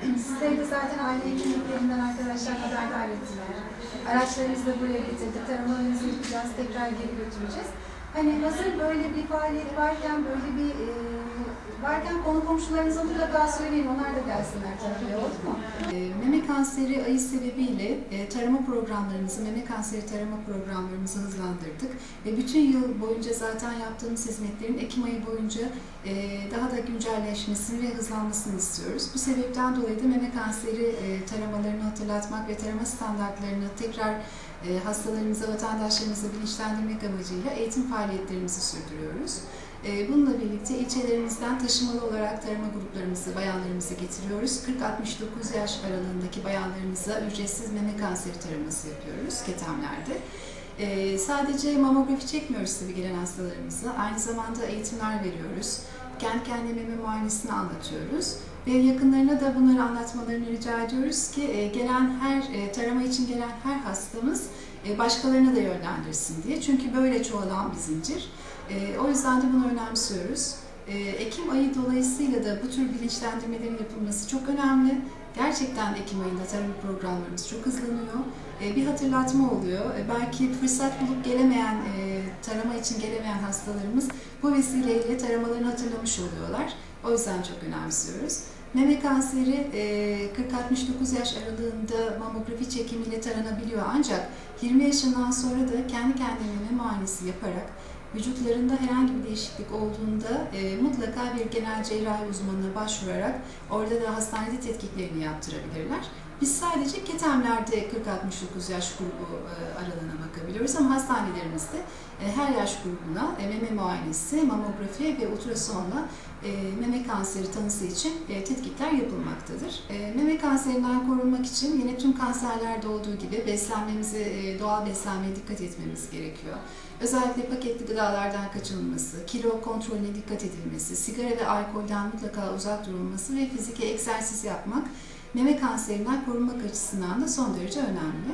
Sizleri de zaten aile hekimliklerinden arkadaşlar haberdar ettiler. Araçlarımızı da buraya getirdik. Taramalarınızı yapacağız, tekrar geri götüreceğiz. Hani hazır böyle bir faaliyet varken, böyle bir e, varken konu komşularınıza mutlaka söyleyin, onlar da gelsinler tabii, oldu mu? E, Meme kanseri ayı sebebiyle e, tarama programlarımızı, meme kanseri tarama programlarımızı hızlandırdık. Ve bütün yıl boyunca zaten yaptığımız hizmetlerin Ekim ayı boyunca e, daha da güncelleşmesini ve hızlanmasını istiyoruz. Bu sebepten dolayı da meme kanseri e, taramalarını hatırlatmak ve tarama standartlarını tekrar e, hastalarımıza, vatandaşlarımıza bilinçlendirmek amacıyla eğitim faaliyetlerimizi sürdürüyoruz. E, Bununla birlikte ilçelerimizden taşımalı olarak tarama gruplarımızı, bayanlarımızı getiriyoruz. 40-69 yaş aralığındaki bayanlarımıza ücretsiz meme kanseri taraması yapıyoruz ketemlerde. Sadece mamografi çekmiyoruz tabii gelen hastalarımıza. Aynı zamanda eğitimler veriyoruz. Kendi kendine meme muayenesini anlatıyoruz. Ve yakınlarına da bunları anlatmalarını rica ediyoruz ki e, gelen her, e, tarama için gelen her hastamız e, başkalarına da yönlendirsin diye. Çünkü böyle çoğalan bir zincir. O yüzden de bunu önemsiyoruz. Ekim ayı dolayısıyla da bu tür bilinçlendirmelerin yapılması çok önemli. Gerçekten Ekim ayında tarama programlarımız çok hızlanıyor. E, bir hatırlatma oluyor. E, belki fırsat bulup gelemeyen, e, tarama için gelemeyen hastalarımız bu vesileyle taramalarını hatırlamış oluyorlar. O yüzden çok önemsiyoruz. Meme kanseri e, 40-69 yaş aralığında mamografi çekimiyle taranabiliyor ancak 20 yaşından sonra da kendi kendine meme muayenesi yaparak vücutlarında herhangi bir değişiklik olduğunda e, mutlaka bir genel cerrahi uzmanına başvurarak orada da hastanede tetkiklerini yaptırabilirler. Biz sadece ketemlerde 40-69 yaş grubu e, aralığına bakabiliyoruz ama hastanelerimizde e, her yaş grubuna e, meme muayenesi, mamografi ve ultrasonla meme kanseri tanısı için tetkikler yapılmaktadır. Meme kanserinden korunmak için yine tüm kanserlerde olduğu gibi beslenmemizi, e, doğal beslenmeye dikkat etmemiz gerekiyor. Özellikle paketli gıdalardan kaçınılması, kilo kontrolüne dikkat edilmesi, sigara ve alkolden mutlaka uzak durulması ve fiziki egzersiz yapmak meme kanserinden korunmak açısından da son derece önemli.